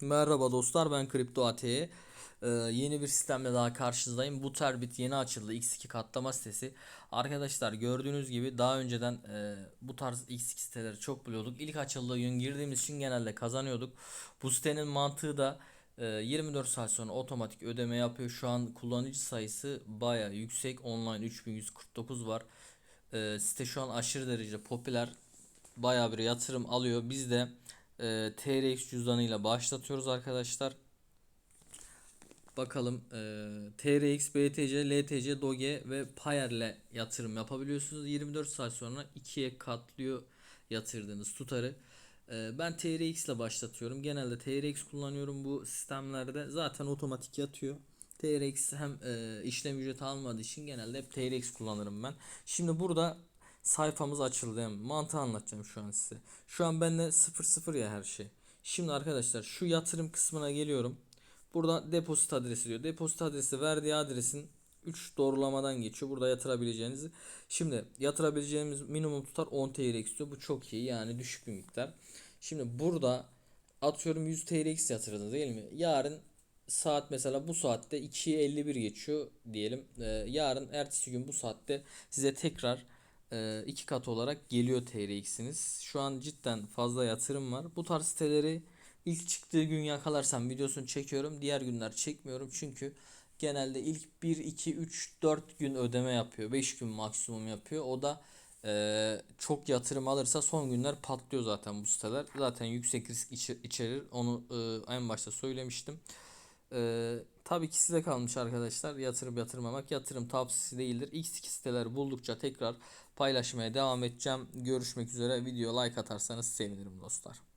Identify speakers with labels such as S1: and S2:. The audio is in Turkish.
S1: Merhaba dostlar ben Kripto AT'ye Ee, yeni bir sistemle daha karşınızdayım. Bu Terbit yeni açıldı X2 katlama sitesi. Arkadaşlar gördüğünüz gibi daha önceden e, bu tarz X2 siteleri çok buluyorduk. İlk açıldığı gün girdiğimiz için genelde kazanıyorduk. Bu sitenin mantığı da e, 24 saat sonra otomatik ödeme yapıyor. Şu an kullanıcı sayısı baya yüksek. Online 3149 var. E, site şu an aşırı derece popüler. Baya bir yatırım alıyor. Biz de e, TRX cüzdanıyla başlatıyoruz arkadaşlar. Bakalım e, TRX, BTC, LTC, Doge ve Payer'le yatırım yapabiliyorsunuz. 24 saat sonra ikiye katlıyor yatırdığınız tutarı. E, ben TRX ile başlatıyorum. Genelde TRX kullanıyorum bu sistemlerde. Zaten otomatik yatıyor. TRX hem e, işlem ücreti almadığı için genelde hep TRX kullanırım ben. Şimdi burada sayfamız açıldı. Mantığı anlatacağım şu an size. Şu an bende 00 ya her şey. Şimdi arkadaşlar şu yatırım kısmına geliyorum. Burada depozit adresi diyor. Depozit adresi verdiği adresin 3 doğrulamadan geçiyor. Burada yatırabileceğinizi. Şimdi yatırabileceğimiz minimum tutar 10 TRX diyor. Bu çok iyi yani düşük bir miktar. Şimdi burada atıyorum 100 TRX yatırdınız değil mi? Yarın saat mesela bu saatte 2'ye 51 geçiyor diyelim. Ee, yarın ertesi gün bu saatte size tekrar iki kat olarak geliyor TRX'iniz. Şu an cidden fazla yatırım var. Bu tarz siteleri ilk çıktığı gün yakalarsam videosunu çekiyorum. Diğer günler çekmiyorum çünkü genelde ilk 1 2 3 4 gün ödeme yapıyor. 5 gün maksimum yapıyor. O da e, çok yatırım alırsa son günler patlıyor zaten bu siteler. Zaten yüksek risk içe- içerir. Onu e, en başta söylemiştim. Ee, tabii ki size kalmış arkadaşlar. Yatırım yatırmamak yatırım tavsiyesi değildir. X2 siteler buldukça tekrar paylaşmaya devam edeceğim. Görüşmek üzere. Video like atarsanız sevinirim dostlar.